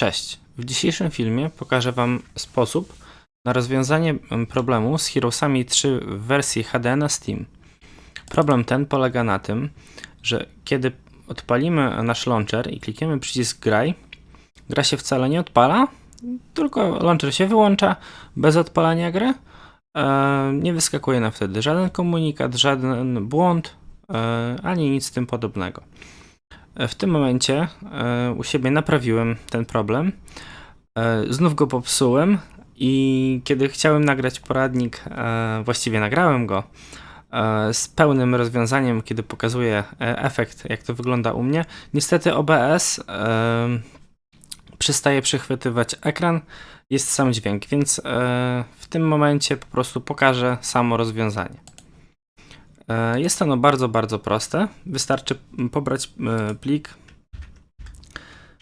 Cześć. W dzisiejszym filmie pokażę Wam sposób na rozwiązanie mm, problemu z Heroesami 3 w wersji HD na Steam. Problem ten polega na tym, że kiedy odpalimy nasz launcher i klikniemy przycisk graj, gra się wcale nie odpala, tylko launcher się wyłącza bez odpalania gry. E, Nie wyskakuje nam wtedy żaden komunikat, żaden błąd, e, ani nic tym podobnego. E, W tym momencie e, u siebie naprawiłem ten problem. E, Znów go popsułem i kiedy chciałem nagrać poradnik, właściwie nagrałem go z pełnym rozwiązaniem, kiedy pokazuję efekt, jak to wygląda u mnie. Niestety OBS przestaje przechwytywać ekran, jest sam dźwięk, więc w tym momencie po prostu pokażę samo rozwiązanie. E, Jest ono bardzo, bardzo proste. Wystarczy pobrać e, plik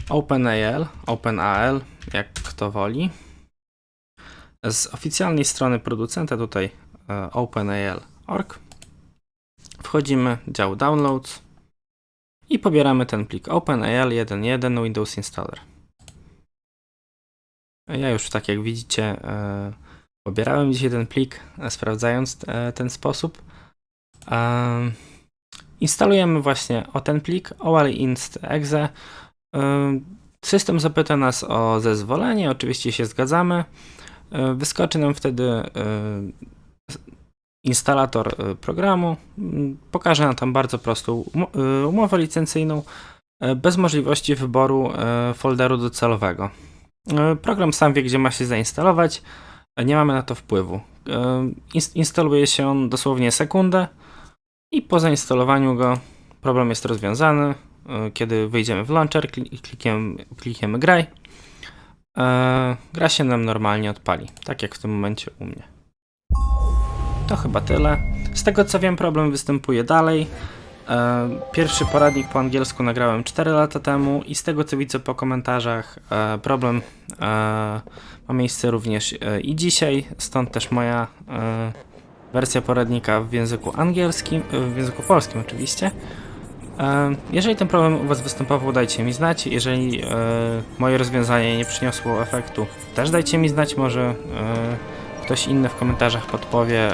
OpenAL, OpenAL, jak kto woli. Z oficjalnej strony producenta tutaj e, openal.org wchodzimy w dział Downloads i pobieramy ten plik OpenAL 1.1 Windows Installer. Ja już tak jak widzicie pobierałem dzisiaj ten plik, sprawdzając ten sposób. Em, Instalujemy właśnie o ten plik oalinst.exe. Em, System zapyta nas o zezwolenie, oczywiście się zgadzamy. Wyskoczy nam wtedy instalator e, programu. Mm, Pokaże nam tam bardzo prostą e, umowę licencyjną e, bez możliwości wyboru folderu docelowego. Program sam wie, gdzie ma się zainstalować, nie mamy na to wpływu. Ins- Instaluje się on dosłownie sekundę i po zainstalowaniu go problem jest rozwiązany. E, Kiedy wyjdziemy w launcher, kli- klikniemy, graj, e, gra się nam normalnie odpali, tak jak w tym momencie u mnie. To chyba tyle. Z tego co wiem, problem występuje dalej. E, Pierwszy poradnik po angielsku nagrałem 4 lata temu i z tego co widzę po komentarzach, problem ma miejsce również i dzisiaj, stąd też moja wersja poradnika w języku angielskim, e, w języku polskim oczywiście. E, Jeżeli ten problem u Was występował, dajcie mi znać. Jeżeli e, moje rozwiązanie nie przyniosło efektu, też dajcie mi znać. Może ktoś inny w komentarzach podpowie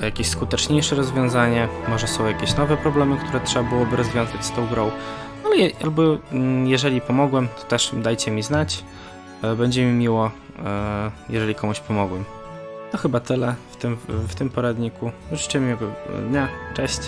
jakieś skuteczniejsze rozwiązanie. Może są jakieś nowe problemy, które trzeba byłoby rozwiązać z tą grą. Ale je, albo mm, jeżeli pomogłem, to też dajcie mi znać. Będzie mi miło, jeżeli komuś pomogłem. To chyba tyle w tym, w tym poradniku. Życzę miłego dnia. Cześć.